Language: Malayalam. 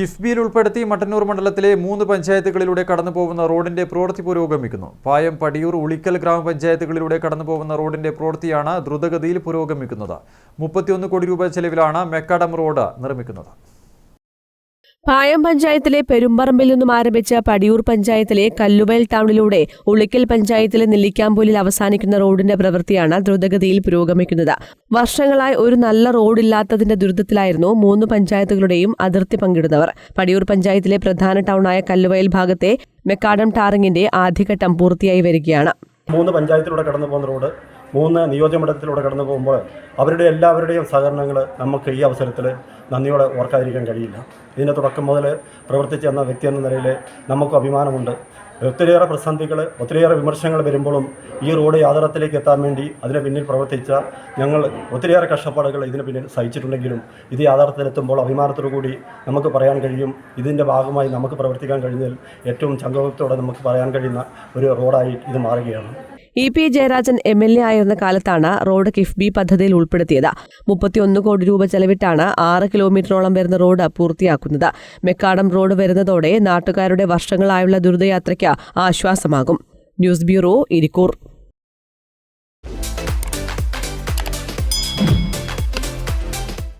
കിഫ്ബിയിൽ ഉൾപ്പെടുത്തി മട്ടന്നൂർ മണ്ഡലത്തിലെ മൂന്ന് പഞ്ചായത്തുകളിലൂടെ കടന്നു പോകുന്ന റോഡിന്റെ പ്രവൃത്തി പുരോഗമിക്കുന്നു. പായം പടിയൂർ ഉളിക്കൽ ഗ്രാമപഞ്ചായത്തുകളിലൂടെ കടന്നു പോകുന്ന റോഡിന്റെ പ്രവൃത്തിയാണ് ദ്രുതഗതിയിൽ പുരോഗമിക്കുന്നത്. മുപ്പത്തിയൊന്ന് കോടി രൂപ ചെലവിലാണ് മെക്കാഡം റോഡ് നിർമ്മിക്കുന്നത്. പായം പഞ്ചായത്തിലെ പെരുമ്പറമ്പിൽ നിന്നും ആരംഭിച്ച പടിയൂർ പഞ്ചായത്തിലെ കല്ലുവയൽ ടൗണിലൂടെ ഉളിക്കൽ പഞ്ചായത്തിലെ നെല്ലിക്കാമ്പൂലിൽ അവസാനിക്കുന്ന റോഡിന്റെ പ്രവൃത്തിയാണ് ദ്രുതഗതിയിൽ പുരോഗമിക്കുന്നത്. വർഷങ്ങളായി ഒരു നല്ല റോഡില്ലാത്തതിന്റെ ദുരിതത്തിലായിരുന്നു മൂന്ന് പഞ്ചായത്തുകളുടെയും അതിർത്തി പങ്കിടുന്നവർ. പടിയൂർ പഞ്ചായത്തിലെ പ്രധാന ടൗണായ കല്ലുവയൽ ഭാഗത്തെ മെക്കാഡം ടാറിങ്ങിന്റെ ആദ്യഘട്ടം പൂർത്തിയായി വരികയാണ്. മൂന്ന് പഞ്ചായത്തിലൂടെ കടന്നു പോകുന്ന റോഡ് മൂന്ന് നിയോജകമണ്ഡലത്തിലൂടെ കടന്നു പോകുമ്പോൾ അവരുടെ എല്ലാവരുടെയും സഹകരണങ്ങൾ നമുക്ക് ഈ അവസരത്തിൽ നന്ദിയോടെ ഓർക്കാതിരിക്കാൻ കഴിയില്ല. ഇതിന്റെ തുടക്കം മുതൽ പ്രവർത്തിച്ച് എന്ന വ്യക്തി എന്ന നിലയിൽ നമുക്ക് അഭിമാനമുണ്ട്. ഒത്തിരിയേറെ പ്രതിസന്ധികൾ ഒത്തിരിയേറെ വിമർശനങ്ങൾ വരുമ്പോഴും ഈ റോഡ് യാഥാർത്ഥ്യത്തിലേക്ക് എത്താൻ വേണ്ടി അതിന് പിന്നിൽ പ്രവർത്തിച്ച ഞങ്ങൾ ഒത്തിരിയേറെ കഷ്ടപ്പാടുകൾ ഇതിന് പിന്നിൽ സഹിച്ചിട്ടുണ്ടെങ്കിലും ഇത് യാഥാർത്ഥ്യത്തിലെത്തുമ്പോൾ അഭിമാനത്തോടു കൂടി നമുക്ക് പറയാൻ കഴിയും. ഇതിന്റെ ഭാഗമായി നമുക്ക് പ്രവർത്തിക്കാൻ കഴിഞ്ഞതിൽ ഏറ്റവും ചങ്കോത്തോടെ നമുക്ക് പറയാൻ കഴിയുന്ന ഒരു റോഡായി ഇത് മാറുകയാണ്. E P Jayarajan M L A ആയിരുന്ന കാലത്താണ് റോഡ് കിഫ്ബി പദ്ധതിയിൽ ഉൾപ്പെടുത്തിയത്. മുപ്പത്തിയൊന്ന് കോടി രൂപ ചെലവിട്ടാണ് ആറ് കിലോമീറ്ററോളം വരുന്ന റോഡ് പൂർത്തിയാക്കുന്നത്. മെക്കാടം റോഡ് വരുന്നതോടെ നാട്ടുകാരുടെ വർഷങ്ങളായുള്ള ദുരിതയാത്രയ്ക്ക് ആശ്വാസമാകും. News bureau Irikkur.